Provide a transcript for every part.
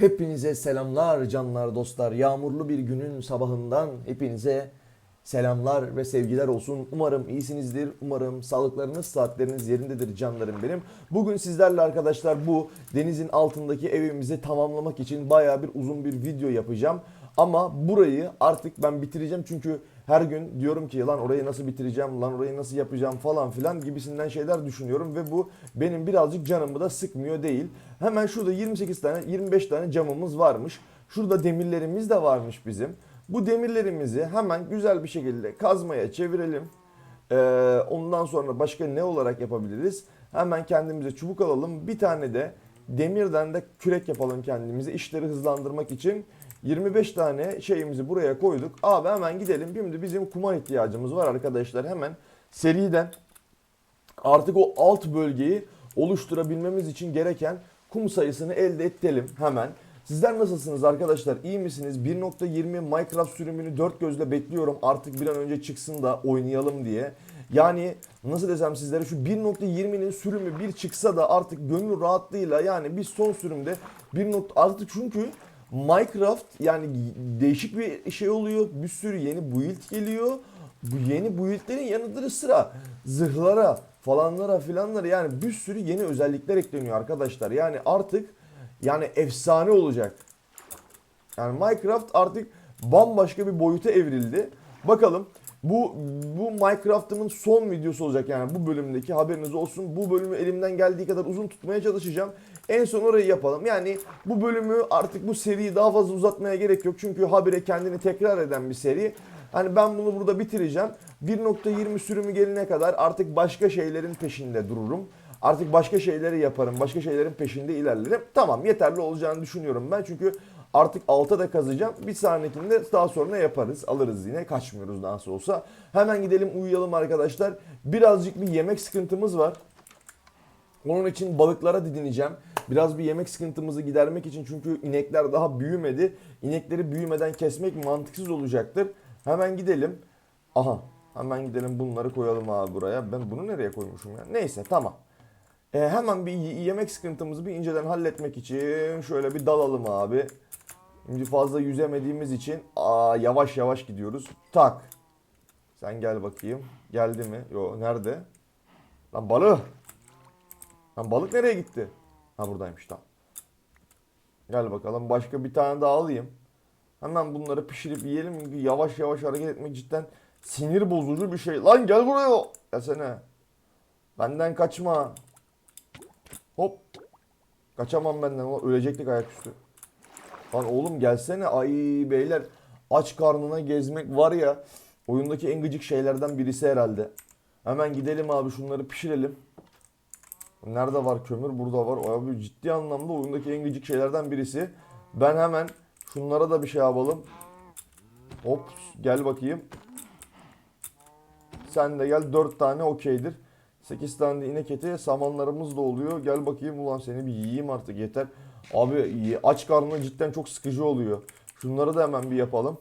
Hepinize selamlar canlar dostlar. Yağmurlu bir günün sabahından hepinize selamlar ve sevgiler olsun. Umarım iyisinizdir. Umarım sağlıklarınız, saatleriniz yerindedir canlarım benim. Bugün sizlerle arkadaşlar bu denizin altındaki evimizi tamamlamak için baya bir uzun bir video yapacağım. Ama burayı artık ben bitireceğim çünkü her gün diyorum ki lan orayı nasıl bitireceğim, lan orayı nasıl yapacağım falan filan gibisinden şeyler düşünüyorum ve bu benim birazcık canımı da sıkmıyor değil. Hemen şurada 28 tane 25 tane camımız varmış. Şurada demirlerimiz de varmış bizim. Bu demirlerimizi hemen güzel bir şekilde kazmaya çevirelim. Ee, ondan sonra başka ne olarak yapabiliriz? Hemen kendimize çubuk alalım. Bir tane de demirden de kürek yapalım kendimize işleri hızlandırmak için. 25 tane şeyimizi buraya koyduk. Abi hemen gidelim. Şimdi bizim kuma ihtiyacımız var arkadaşlar. Hemen seriden artık o alt bölgeyi oluşturabilmemiz için gereken kum sayısını elde edelim hemen. Sizler nasılsınız arkadaşlar? İyi misiniz? 1.20 Minecraft sürümünü dört gözle bekliyorum. Artık bir an önce çıksın da oynayalım diye. Yani nasıl desem sizlere şu 1.20'nin sürümü bir çıksa da artık gönül rahatlığıyla yani biz son sürümde 1. artık çünkü Minecraft yani değişik bir şey oluyor. Bir sürü yeni build geliyor. Bu yeni buildlerin yanıdır sıra zırhlara falanlara filanlara yani bir sürü yeni özellikler ekleniyor arkadaşlar. Yani artık yani efsane olacak. Yani Minecraft artık bambaşka bir boyuta evrildi. Bakalım bu bu Minecraft'ımın son videosu olacak yani bu bölümdeki haberiniz olsun. Bu bölümü elimden geldiği kadar uzun tutmaya çalışacağım. En son orayı yapalım. Yani bu bölümü artık bu seriyi daha fazla uzatmaya gerek yok. Çünkü habire kendini tekrar eden bir seri. Hani ben bunu burada bitireceğim. 1.20 sürümü gelene kadar artık başka şeylerin peşinde dururum. Artık başka şeyleri yaparım. Başka şeylerin peşinde ilerlerim. Tamam yeterli olacağını düşünüyorum ben. Çünkü artık alta da kazacağım. Bir sonrakinde daha sonra yaparız. Alırız yine. Kaçmıyoruz nasıl olsa. Hemen gidelim uyuyalım arkadaşlar. Birazcık bir yemek sıkıntımız var. Onun için balıklara didineceğim. Biraz bir yemek sıkıntımızı gidermek için çünkü inekler daha büyümedi. İnekleri büyümeden kesmek mantıksız olacaktır. Hemen gidelim. Aha hemen gidelim bunları koyalım abi buraya. Ben bunu nereye koymuşum ya? Neyse tamam. Ee, hemen bir yemek sıkıntımızı bir inceden halletmek için şöyle bir dalalım abi. Şimdi fazla yüzemediğimiz için aa, yavaş yavaş gidiyoruz. Tak. Sen gel bakayım. Geldi mi? Yo nerede? Lan balık. Lan balık nereye gitti? Ha buradaymış tamam. Gel bakalım başka bir tane daha alayım. Hemen bunları pişirip yiyelim çünkü yavaş yavaş hareket etmek cidden sinir bozucu bir şey. Lan gel buraya. Gelsene. Benden kaçma. Hop. Kaçamam benden. Ölecektik ayaküstü. Lan oğlum gelsene. Ay beyler. Aç karnına gezmek var ya. Oyundaki en gıcık şeylerden birisi herhalde. Hemen gidelim abi şunları pişirelim. Nerede var kömür? Burada var. Abi ciddi anlamda oyundaki en gıcık şeylerden birisi. Ben hemen şunlara da bir şey yapalım. Hop gel bakayım. Sen de gel 4 tane okeydir. 8 tane de inek eti samanlarımız da oluyor. Gel bakayım ulan seni bir yiyeyim artık yeter. Abi aç karnına cidden çok sıkıcı oluyor. Şunları da hemen bir yapalım.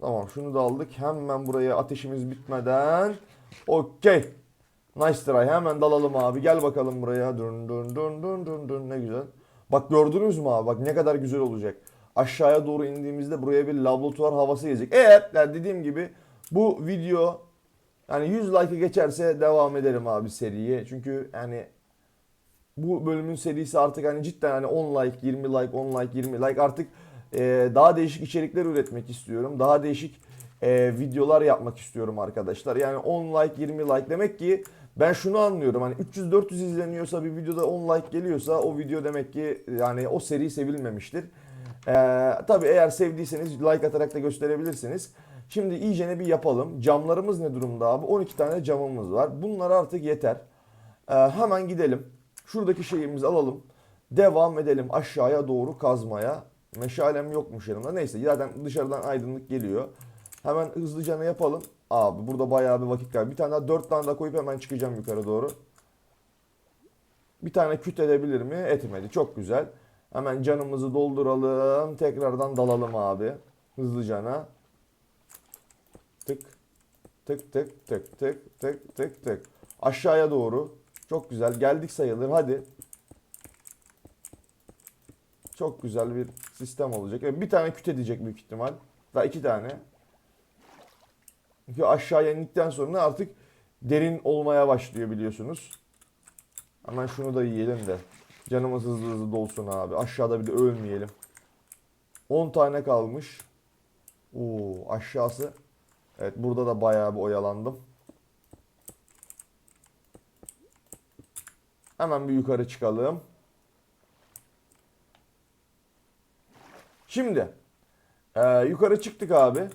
Tamam şunu da aldık. Hemen buraya ateşimiz bitmeden. Okey. Nice try. Hemen dalalım abi. Gel bakalım buraya. Dön dön dön dön dön dön. Ne güzel. Bak gördünüz mü abi? Bak ne kadar güzel olacak. Aşağıya doğru indiğimizde buraya bir laboratuvar havası gelecek. Eğer yani dediğim gibi bu video yani 100 like'ı geçerse devam ederim abi seriye. Çünkü yani bu bölümün serisi artık hani cidden hani 10 like, 20 like, 10 like, 20 like artık e, daha değişik içerikler üretmek istiyorum. Daha değişik e, videolar yapmak istiyorum arkadaşlar. Yani 10 like, 20 like demek ki ben şunu anlıyorum. Hani 300-400 izleniyorsa bir videoda 10 like geliyorsa o video demek ki yani o seri sevilmemiştir. E, tabii eğer sevdiyseniz like atarak da gösterebilirsiniz. Şimdi iyicene bir yapalım. Camlarımız ne durumda abi? 12 tane camımız var. Bunlar artık yeter. E, hemen gidelim. Şuradaki şeyimizi alalım. Devam edelim aşağıya doğru kazmaya. Meşalem yokmuş yanımda. Neyse zaten dışarıdan aydınlık geliyor. Hemen hızlıca ne yapalım? Abi burada bayağı bir vakit kaybı. Bir tane daha dört tane daha koyup hemen çıkacağım yukarı doğru. Bir tane küt edebilir mi? Etmedi. Çok güzel. Hemen canımızı dolduralım. Tekrardan dalalım abi. Hızlıcana. Tık. Tık tık tık tık tık tık tık. Aşağıya doğru. Çok güzel. Geldik sayılır. Hadi. Çok güzel bir sistem olacak. Bir tane küt edecek büyük ihtimal. Daha iki tane. Çünkü aşağıya indikten sonra artık derin olmaya başlıyor biliyorsunuz. Hemen şunu da yiyelim de. Canımız hızlı hızlı dolsun abi. Aşağıda bir de ölmeyelim. 10 tane kalmış. Oo aşağısı. Evet burada da bayağı bir oyalandım. Hemen bir yukarı çıkalım. Şimdi eee, yukarı çıktık abi.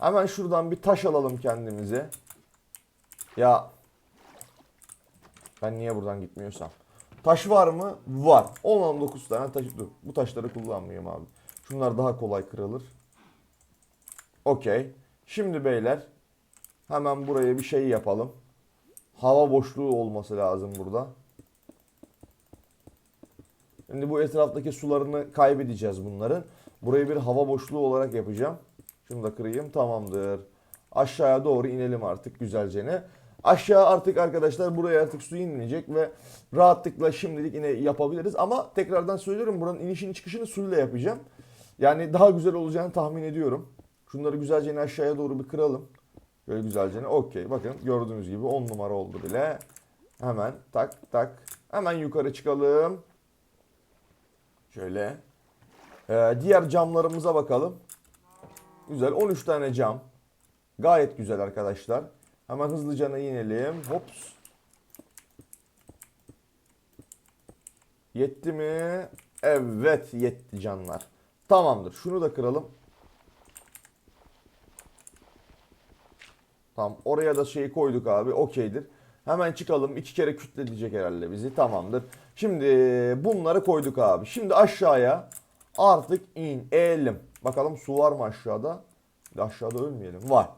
Hemen şuradan bir taş alalım kendimize. Ya ben niye buradan gitmiyorsam. Taş var mı? Var. 10-19 tane taş. Dur bu taşları kullanmayayım abi. Şunlar daha kolay kırılır. Okey. Şimdi beyler hemen buraya bir şey yapalım. Hava boşluğu olması lazım burada. Şimdi bu etraftaki sularını kaybedeceğiz bunların. Burayı bir hava boşluğu olarak yapacağım. Şunu da kırayım. Tamamdır. Aşağıya doğru inelim artık güzelce Aşağı artık arkadaşlar buraya artık su inmeyecek ve rahatlıkla şimdilik yine yapabiliriz. Ama tekrardan söylüyorum buranın inişini çıkışını suyla yapacağım. Yani daha güzel olacağını tahmin ediyorum. Şunları güzelce aşağıya doğru bir kıralım. Böyle güzelce. Okey. Bakın gördüğünüz gibi 10 numara oldu bile. Hemen tak tak. Hemen yukarı çıkalım. Şöyle. Ee, diğer camlarımıza bakalım. Güzel. 13 tane cam. Gayet güzel arkadaşlar. Hemen hızlıca inelim. Hops. Yetti mi? Evet yetti canlar. Tamamdır. Şunu da kıralım. Tamam. Oraya da şeyi koyduk abi. Okeydir. Hemen çıkalım. İki kere kütledecek herhalde bizi. Tamamdır. Şimdi bunları koyduk abi. Şimdi aşağıya artık inelim. Bakalım su var mı aşağıda? Aşağıda ölmeyelim. Var.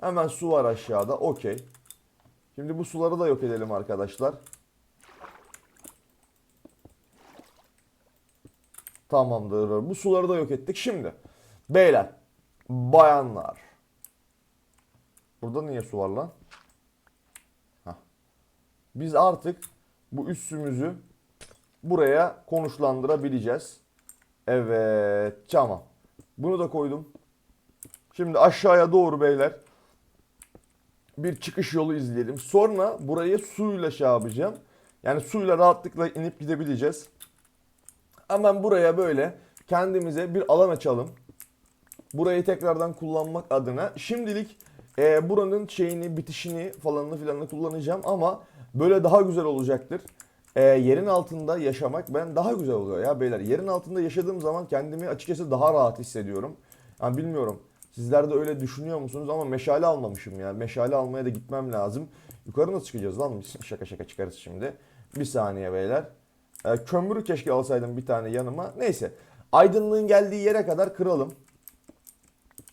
Hemen su var aşağıda. Okey. Şimdi bu suları da yok edelim arkadaşlar. Tamamdır. Bu suları da yok ettik. Şimdi beyler, bayanlar. Burada niye su var lan? Heh. Biz artık bu üssümüzü buraya konuşlandırabileceğiz. Evet, tamam. Bunu da koydum. Şimdi aşağıya doğru beyler bir çıkış yolu izleyelim. Sonra buraya suyla şey yapacağım. Yani suyla rahatlıkla inip gidebileceğiz. Hemen buraya böyle kendimize bir alan açalım. Burayı tekrardan kullanmak adına. Şimdilik e, buranın şeyini, bitişini falanını filanını kullanacağım ama böyle daha güzel olacaktır. E, yerin altında yaşamak ben daha güzel oluyor ya beyler. Yerin altında yaşadığım zaman kendimi açıkçası daha rahat hissediyorum. Yani bilmiyorum. Sizler de öyle düşünüyor musunuz ama meşale almamışım ya. Meşale almaya da gitmem lazım. Yukarı nasıl çıkacağız lan? Biz şaka şaka çıkarız şimdi. Bir saniye beyler. E, kömürü keşke alsaydım bir tane yanıma. Neyse. Aydınlığın geldiği yere kadar kıralım.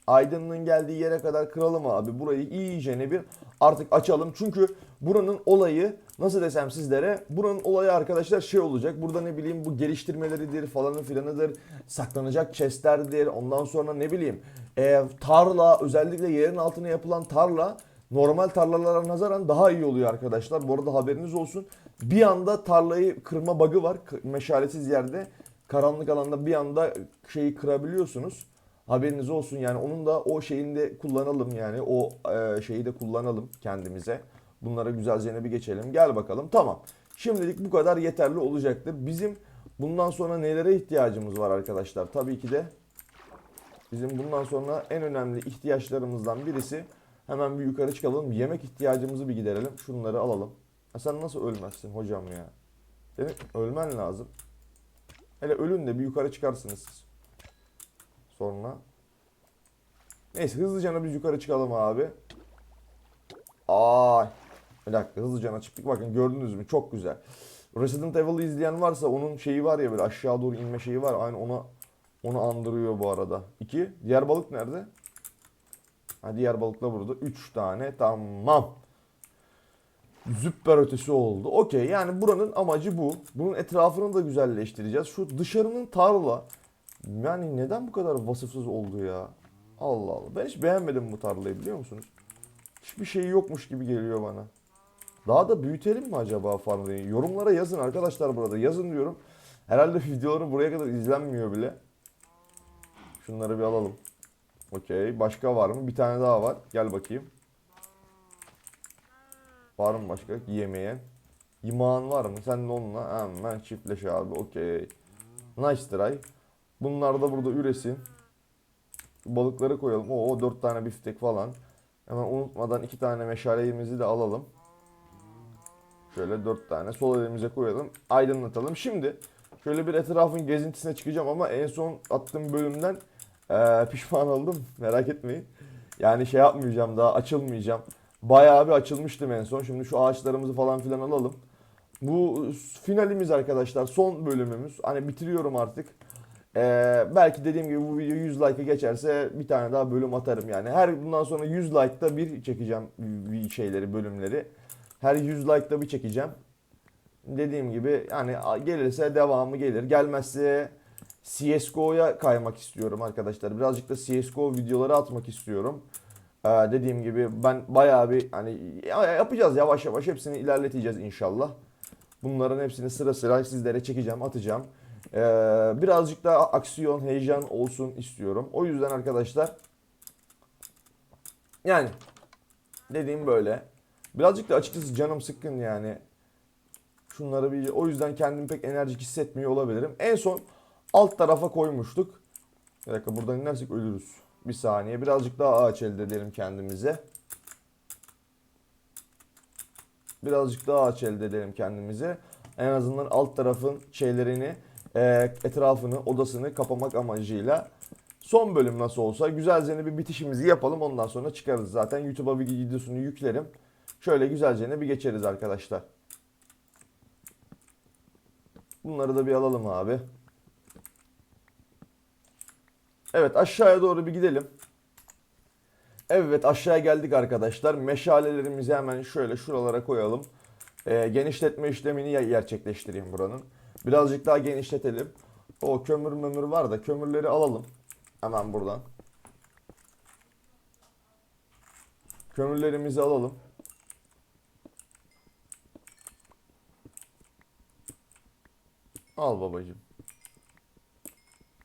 Aydınlığın geldiği yere kadar kıralım abi. Burayı iyice ne bir artık açalım. Çünkü buranın olayı nasıl desem sizlere buranın olayı arkadaşlar şey olacak. Burada ne bileyim bu geliştirmeleridir falanı filanıdır. Saklanacak chestlerdir. Ondan sonra ne bileyim e, tarla özellikle yerin altına yapılan tarla normal tarlalara nazaran daha iyi oluyor arkadaşlar. Bu arada haberiniz olsun. Bir anda tarlayı kırma bug'ı var. Meşalesiz yerde karanlık alanda bir anda şeyi kırabiliyorsunuz. Haberiniz olsun yani onun da o şeyini de kullanalım yani o e, şeyi de kullanalım kendimize. Bunlara güzelce bir geçelim. Gel bakalım. Tamam. Şimdilik bu kadar yeterli olacaktır. Bizim bundan sonra nelere ihtiyacımız var arkadaşlar? Tabii ki de bizim bundan sonra en önemli ihtiyaçlarımızdan birisi hemen bir yukarı çıkalım. Yemek ihtiyacımızı bir giderelim. Şunları alalım. Ha sen nasıl ölmezsin hocam ya? Senin ölmen lazım. Hele ölün de bir yukarı çıkarsınız siz. Sonra. Neyse hızlıca biz yukarı çıkalım abi. Ay. Bir dakika hızlıca çıktık. Bakın gördünüz mü? Çok güzel. Resident Evil'ı izleyen varsa onun şeyi var ya böyle aşağı doğru inme şeyi var. Aynı ona onu andırıyor bu arada. İki. Diğer balık nerede? Ha, diğer balık da burada. Üç tane. Tamam. Süper ötesi oldu. Okey yani buranın amacı bu. Bunun etrafını da güzelleştireceğiz. Şu dışarının tarla. Yani neden bu kadar vasıfsız oldu ya? Allah Allah. Ben hiç beğenmedim bu tarlayı biliyor musunuz? Hiçbir şey yokmuş gibi geliyor bana. Daha da büyütelim mi acaba farmlayı? Yorumlara yazın arkadaşlar burada. Yazın diyorum. Herhalde videoları buraya kadar izlenmiyor bile. Şunları bir alalım. Okey. Başka var mı? Bir tane daha var. Gel bakayım. Var mı başka yemeyen? Yimağın var mı? Sen de onunla hemen çiftleş abi. Okey. Nice try. Bunlar da burada üresin. Balıkları koyalım. Oo 4 tane biftek falan. Hemen unutmadan 2 tane meşalemizi de alalım. Şöyle 4 tane sol elimize koyalım. Aydınlatalım. Şimdi şöyle bir etrafın gezintisine çıkacağım ama en son attığım bölümden eee, pişman oldum. Merak etmeyin. Yani şey yapmayacağım daha açılmayacağım. Bayağı bir açılmıştım en son. Şimdi şu ağaçlarımızı falan filan alalım. Bu finalimiz arkadaşlar. Son bölümümüz. Hani bitiriyorum artık. Ee, belki dediğim gibi bu video 100 like'a geçerse bir tane daha bölüm atarım yani. Her bundan sonra 100 like'da bir çekeceğim bir şeyleri, bölümleri. Her 100 like'da bir çekeceğim. Dediğim gibi yani gelirse devamı gelir. Gelmezse CSGO'ya kaymak istiyorum arkadaşlar. Birazcık da CSGO videoları atmak istiyorum. Ee, dediğim gibi ben bayağı bir hani ya- yapacağız yavaş yavaş hepsini ilerleteceğiz inşallah. Bunların hepsini sıra sıra sizlere çekeceğim, atacağım. Ee, birazcık daha aksiyon, heyecan olsun istiyorum. O yüzden arkadaşlar yani dediğim böyle. Birazcık da açıkçası canım sıkkın yani. Şunları bir o yüzden kendimi pek enerjik hissetmiyor olabilirim. En son alt tarafa koymuştuk. Bir dakika buradan inersek ölürüz. Bir saniye. Birazcık daha ağaç elde edelim kendimize. Birazcık daha ağaç elde edelim kendimize. En azından alt tarafın şeylerini, e, etrafını, odasını kapamak amacıyla. Son bölüm nasıl olsa güzelce bir bitişimizi yapalım. Ondan sonra çıkarız zaten. YouTube'a bir videosunu yüklerim. Şöyle güzelce bir geçeriz arkadaşlar. Bunları da bir alalım abi. Evet aşağıya doğru bir gidelim. Evet aşağıya geldik arkadaşlar. Meşalelerimizi hemen şöyle şuralara koyalım. Ee, genişletme işlemini gerçekleştireyim buranın. Birazcık daha genişletelim. O kömür mömür var da kömürleri alalım. Hemen buradan. Kömürlerimizi alalım. Al babacığım.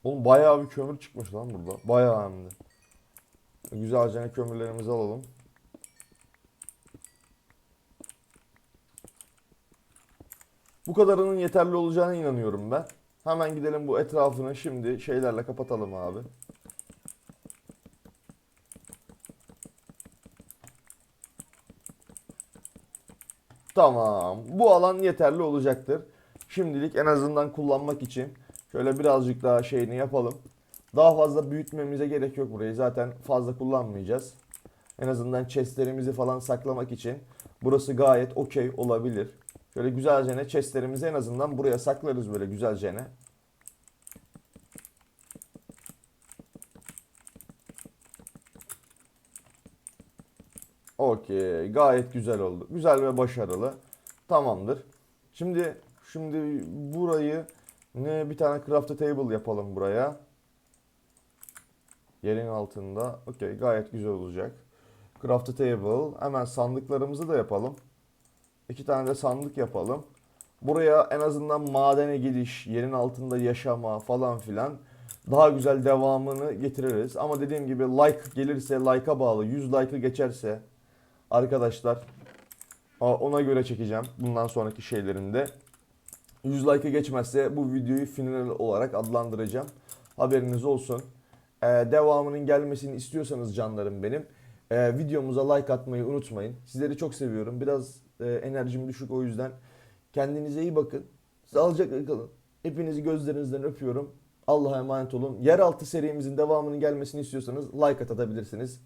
Oğlum bayağı bir kömür çıkmış lan burada. Bayağı hem de. Güzelce kömürlerimizi alalım. Bu kadarının yeterli olacağına inanıyorum ben. Hemen gidelim bu etrafını şimdi şeylerle kapatalım abi. Tamam. Bu alan yeterli olacaktır. Şimdilik en azından kullanmak için şöyle birazcık daha şeyini yapalım. Daha fazla büyütmemize gerek yok burayı. Zaten fazla kullanmayacağız. En azından chestlerimizi falan saklamak için burası gayet okey olabilir. Şöyle güzelce chestlerimizi en azından buraya saklarız böyle güzelce. Okey. Gayet güzel oldu. Güzel ve başarılı. Tamamdır. Şimdi şimdi burayı ne bir tane craft table yapalım buraya. Yerin altında. Okey. Gayet güzel olacak. Craft table. Hemen sandıklarımızı da yapalım. İki tane de sandık yapalım. Buraya en azından madene gidiş, yerin altında yaşama falan filan daha güzel devamını getiririz. Ama dediğim gibi like gelirse like'a bağlı. 100 like'ı geçerse arkadaşlar ona göre çekeceğim bundan sonraki şeylerinde. 100 like'ı geçmezse bu videoyu final olarak adlandıracağım. Haberiniz olsun. Ee, devamının gelmesini istiyorsanız canlarım benim. Ee, videomuza like atmayı unutmayın. Sizleri çok seviyorum. Biraz e, enerjim düşük o yüzden. Kendinize iyi bakın. Sağlıcakla kalın. Hepinizi gözlerinizden öpüyorum. Allah'a emanet olun. Yeraltı serimizin devamının gelmesini istiyorsanız like atabilirsiniz.